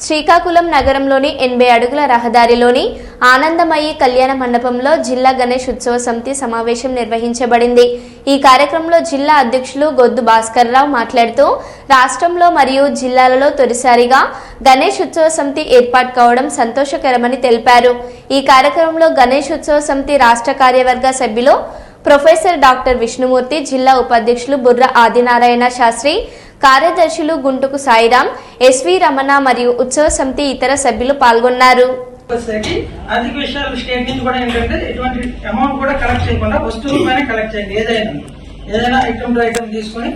శ్రీకాకుళం నగరంలోని ఎనభై అడుగుల రహదారిలోని ఆనందమయి కళ్యాణ మండపంలో జిల్లా గణేష్ ఉత్సవ సమితి సమావేశం నిర్వహించబడింది. ఈ కార్యక్రమంలో జిల్లా అధ్యక్షులు గొద్దు భాస్కర్ రావు మాట్లాడుతూ రాష్ట్రంలో మరియు జిల్లాలలో తొలిసారిగా గణేష్ ఉత్సవ సమితి ఏర్పాటు కావడం సంతోషకరమని తెలిపారు. ఈ కార్యక్రమంలో గణేష్ ఉత్సవ సమితి రాష్ట్ర కార్యవర్గ సభ్యులు ప్రొఫెసర్ డాక్టర్ విష్ణుమూర్తి జిల్లా ఉపాధ్యక్షులు బుర్ర ఆదినారాయణ శాస్త్రి కార్యదర్శులు గుంటుకు సాయిరాం ఎస్వి రమణ మరియు ఉత్సవ సమితి ఇతర సభ్యులు పాల్గొన్నారు. ఆర్థిక విషయాలు స్టేట్ నుంచి కూడా ఏంటంటే ఎటువంటి అమౌంట్ కూడా కలెక్ట్ చేయకుండా వస్తువులపైన కలెక్ట్ చేయండి ఏదైనా. ఏదైనా ఐటమ్ టు ఐటమ్ తీసుకుని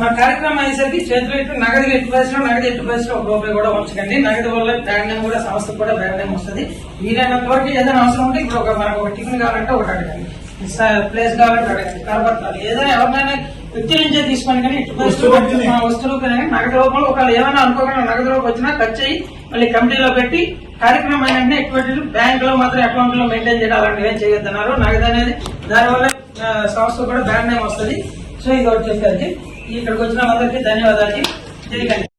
మా కార్యక్రమం అయ్యేసరికి చేతిలో ఇట్టు నగదు ఎట్టు పరిస్థితిలో నగదు ఎట్టు పరిస్థితిలో ఒక రూపాయి కూడా ఉంచకండి. నగదు వల్ల బ్రాండ్ నేమ్ కూడా సంస్థ కూడా బ్రాండ్ నేమ్ వస్తుంది. వీలైనంత వరకు ఏదైనా అవసరం ఉంటే ఇప్పుడు ఒక మనకు ఒక టిఫిన్ కావాలంటే ఒకటి అడగండి. ప్లేస్ కావాలంటే అడగండి. కనబడతారు ఏదైనా ఎవరినైనా వ్యక్తి నుంచే తీసుకొని కానీ వస్తువులు నగదు రూపంలో ఒకవేళ ఏమైనా అనుకోకుండా నగదు రూపం వచ్చినా ఖర్చు అయ్యి మళ్ళీ కమిటీలో పెట్టి కార్యక్రమం అయినంటే ఎటువంటి బ్యాంక్లో మాత్రం అకౌంట్లో మెయింటైన్ చేయడం అలాంటివి ఏం చేయొద్దన్నారు. నగదు అనేది దానివల్ల సంస్థ కూడా బ్రాండ్ నేమ్ వస్తుంది. సో ఇది చెప్పేది ఇక్కడికి వచ్చిన అందరికీ ధన్యవాదాలు. జై గణేష్.